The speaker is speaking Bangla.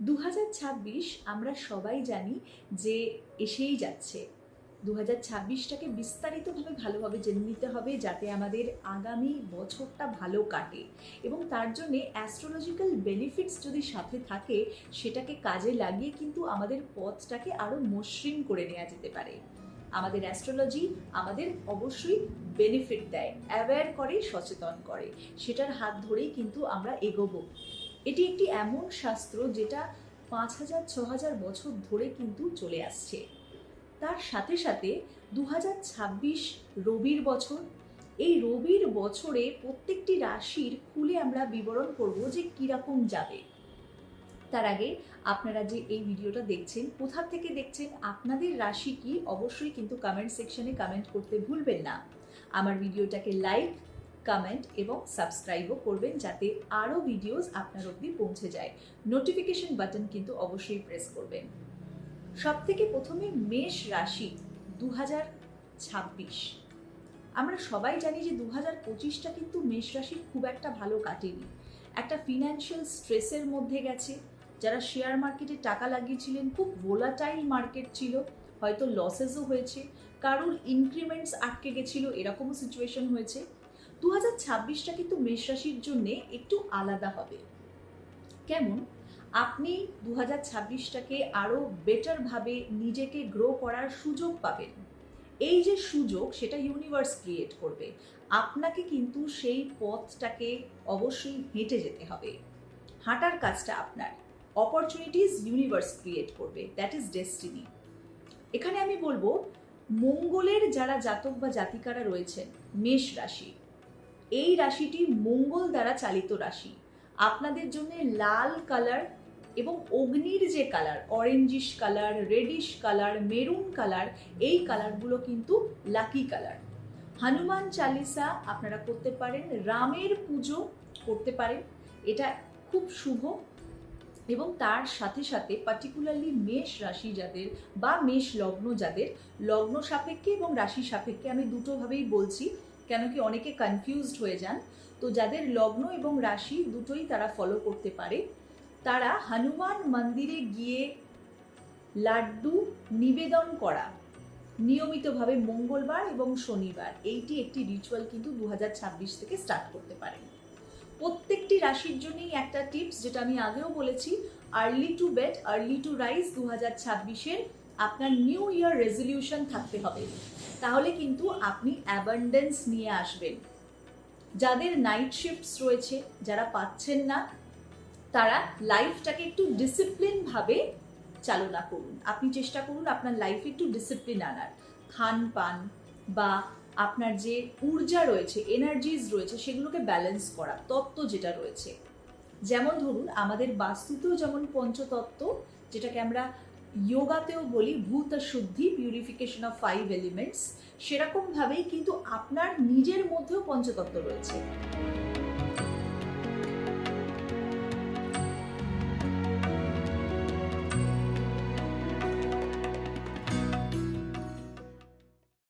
দু হাজার ছাব্বিশ আমরা সবাই জানি যে এসেই যাচ্ছে। দু হাজার ছাব্বিশটাকে বিস্তারিতভাবে ভালোভাবে জেনে নিতে হবে যাতে আমাদের আগামী বছরটা ভালো কাটে এবং তার জন্যে অ্যাস্ট্রোলজিক্যাল বেনিফিটস যদি সাথে থাকে সেটাকে কাজে লাগিয়ে কিন্তু আমাদের পথটাকে আরও মসৃণ করে নেওয়া যেতে পারে। আমাদের অ্যাস্ট্রোলজি আমাদের অবশ্যই বেনিফিট দেয় অ্যাওয়্যার করে, সচেতন করে। সেটার হাত ধরেই কিন্তু আমরা এগোবো। এটি একটি এমন শাস্ত্র যেটা পাঁচ হাজার, ছ হাজার বছর ধরে কিন্তু চলে আসছে। তার সাথে সাথে দু হাজার ছাব্বিশ রবির বছর, এই রবির বছরে প্রত্যেকটি রাশির খুলে আমরা বিবরণ করব যে কীরকম যাবে। তার আগে আপনারা যে এই ভিডিওটা দেখছেন কোথা থেকে দেখছেন, আপনাদের রাশি কি, অবশ্যই কিন্তু কমেন্ট সেকশনে কমেন্ট করতে ভুলবেন না। আমার ভিডিওটাকে লাইক কমেন্ট এবং সাবস্ক্রাইবও করবেন যাতে আরও ভিডিওস আপনার অবধি পৌঁছে যায়। নোটিফিকেশন বাটন কিন্তু অবশ্যই প্রেস করবেন। সব থেকে প্রথমে মেষ রাশি দু ছাব্বিশ। আমরা সবাই জানি যে দু হাজার পঁচিশটা কিন্তু মেষ রাশির খুব একটা ভালো কাটেনি। একটা ফিনান্সিয়াল স্ট্রেসের মধ্যে গেছে। যারা শেয়ার মার্কেটে টাকা লাগিয়েছিলেন, খুব ভোলাটাইল মার্কেট ছিল। হয়তো লসেসও হয়েছে। কারোর ইনক্রিমেন্টস আটকে গেছিল, এরকমও সিচুয়েশন হয়েছে। দু হাজার ছাব্বিশটা কিন্তু মেষ রাশির জন্যে একটু আলাদা হবে। কেমন? আপনি দু হাজার ছাব্বিশটাকে আরও বেটারভাবে নিজেকে গ্রো করার সুযোগ পাবেন। এই যে সুযোগ, সেটা ইউনিভার্স ক্রিয়েট করবে। আপনাকে কিন্তু সেই পথটাকে অবশ্যই হেঁটে যেতে হবে। হাঁটার কাজটা আপনার। অপরচুনিটিস ইউনিভার্স ক্রিয়েট করবে। দ্যাট ইজ ডেস্টিনি এখানে আমি বলব, মঙ্গলের যারা জাতক বা জাতিকারা রয়েছেন, মেষ রাশি এই রাশিটি মঙ্গল দ্বারা চালিত রাশি। আপনাদের জন্য লাল কালার এবং অগ্নির যে colour orangish colour reddish colour maroon colour, এই কালারগুলো কিন্তু লাকি কালার। হনুমান চালিসা আপনারা করতে পারেন, রামের পুজো করতে পারেন, এটা খুব শুভ। এবং তার সাথে সাথে পার্টিকুলারলি মেষ রাশি যাদের বা মেষ লগ্ন যাদের, লগ্ন সাপেক্ষে এবং রাশি সাপেক্ষে আমি দুটোভাবেই বলছি। কেন কি অনেকে কনফিউজড হয়ে যান। তো যাদের লগ্ন এবং রাশি দুটোই তারা ফলো করতে পারে, তারা হনুমান মন্দিরে গিয়ে লাড্ডু নিবেদন করা, নিয়মিতভাবে মঙ্গলবার এবং শনিবার, এইটি একটি রিচুয়াল কিন্তু দু হাজার ছাব্বিশ থেকে স্টার্ট করতে পারে। প্রত্যেকটি রাশির জন্যই একটা টিপস যেটা আমি আগেও বলেছি early to bed early to rise দু হাজার ছাব্বিশের আপনার নিউ ইয়ার রেজলিউশন থাকতে হবে। তাহলে কিন্তু আপনি অ্যাবান্ডেন্স নিয়ে আসবেন। যাদের নাইট শিফটস রয়েছে, যারা পাচ্ছেন না, তারা লাইফটাকে একটু ডিসিপ্লিন ভাবে চালনা করুন। আপনি চেষ্টা করুন আপনার লাইফে একটু ডিসিপ্লিন আনার। খান পান বা আপনার যে ঊর্জা রয়েছে এনার্জিজ রয়েছে, সেগুলোকে ব্যালেন্স করা, তত্ত্ব যেটা রয়েছে। যেমন ধরুন, আমাদের বাস্তুতেও যেমন পঞ্চতত্ত্ব, যেটাকে আমরা যোগাতেও বলি ভূত শুদ্ধি পিউরিফিকেশন অফ ফাইভ এলিমেন্টস সেরকমভাবেই কিন্তু আপনার নিজের মধ্যেও পঞ্চতত্ত্ব রয়েছে।